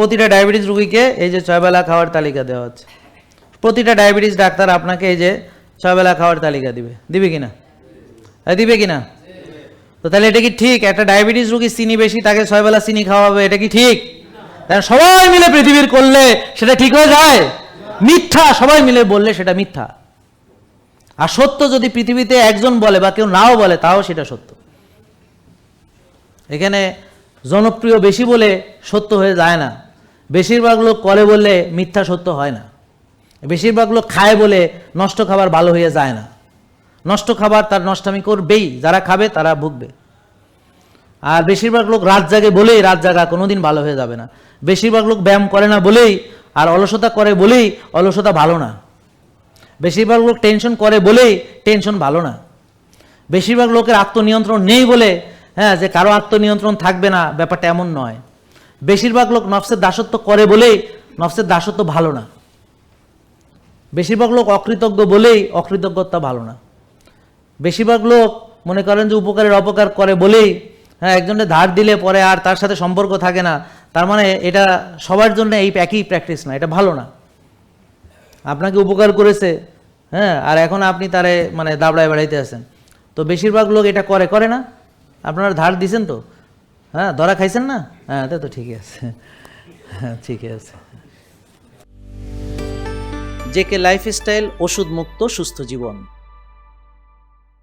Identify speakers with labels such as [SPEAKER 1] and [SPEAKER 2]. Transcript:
[SPEAKER 1] প্রতিটা ডায়াবেটিস রুগীকে এই যে ছয়বেলা খাওয়ার তালিকা দেওয়া হচ্ছে। প্রতিটা ডায়াবেটিস ডাক্তার আপনাকে এই যে ছয়বেলা খাওয়ার তালিকা দিবে। দিবে কি না দিবে কি না তো তাহলে এটা কি ঠিক? একটা ডায়াবেটিস রুগী চিনি বেশি, তাকে ছয়বেলা চিনি খাওয়াবে, এটা কি ঠিক? সবাই মিলে পৃথিবীর করলে সেটা ঠিক হয়ে যায়? মিথ্যা, সবাই মিলে বললে সেটা মিথ্যা। আর সত্য যদি পৃথিবীতে একজন বলে বা কেউ নাও বলে, তাও সেটা সত্য। এখানে জনপ্রিয় বেশি বলে সত্য হয়ে যায় না। বেশিরভাগ লোক করে বললে মিথ্যা সত্য হয় না। বেশিরভাগ লোক খায় বলে নষ্ট খাবার ভালো হয়ে যায় না। নষ্ট খাবার তার নষ্টামি করবেই, যারা খাবে তারা ভুগবে। আর বেশিরভাগ লোক রাত জাগে বলেই রাত জাগা কোনোদিন ভালো হয়ে যাবে না। বেশিরভাগ লোক ব্যায়াম করে না বলেই আর অলসতা করে বলেই অলসতা ভালো না। বেশিরভাগ লোক টেনশন করে বলেই টেনশন ভালো না। বেশিরভাগ লোকের আত্মনিয়ন্ত্রণ নেই বলে হ্যাঁ যে কারও আত্মনিয়ন্ত্রণ থাকবে না, ব্যাপারটা এমন নয়। বেশিরভাগ লোক নফসের দাসত্ব করে বলেই নফসের দাসত্ব ভালো না। বেশিরভাগ লোক অকৃতজ্ঞ বলেই অকৃতজ্ঞতা ভালো না। বেশিরভাগ লোক মনে করেন যে উপকারের অপকার করে বলেই হ্যাঁ একজনের ধার দিলে পরে আর তার সাথে সম্পর্ক থাকে না। তার মানে এটা সবার জন্য এই একই প্র্যাকটিস না, এটা ভালো না। আপনাকে উপকার করেছে হ্যাঁ আর এখন আপনি তারে মানে দাবড়ায় বেড়াইতে আছেন। তো বেশিরভাগ লোক এটা করে করে না। আপনারা ধার দিছেন তো? হ্যাঁ ধরা খাইছেন না? হ্যাঁ তা ঠিকই আছে। হ্যাঁ ঠিকই আছে। জেকে লাইফস্টাইল ওষুধ মুক্ত সুস্থ জীবন।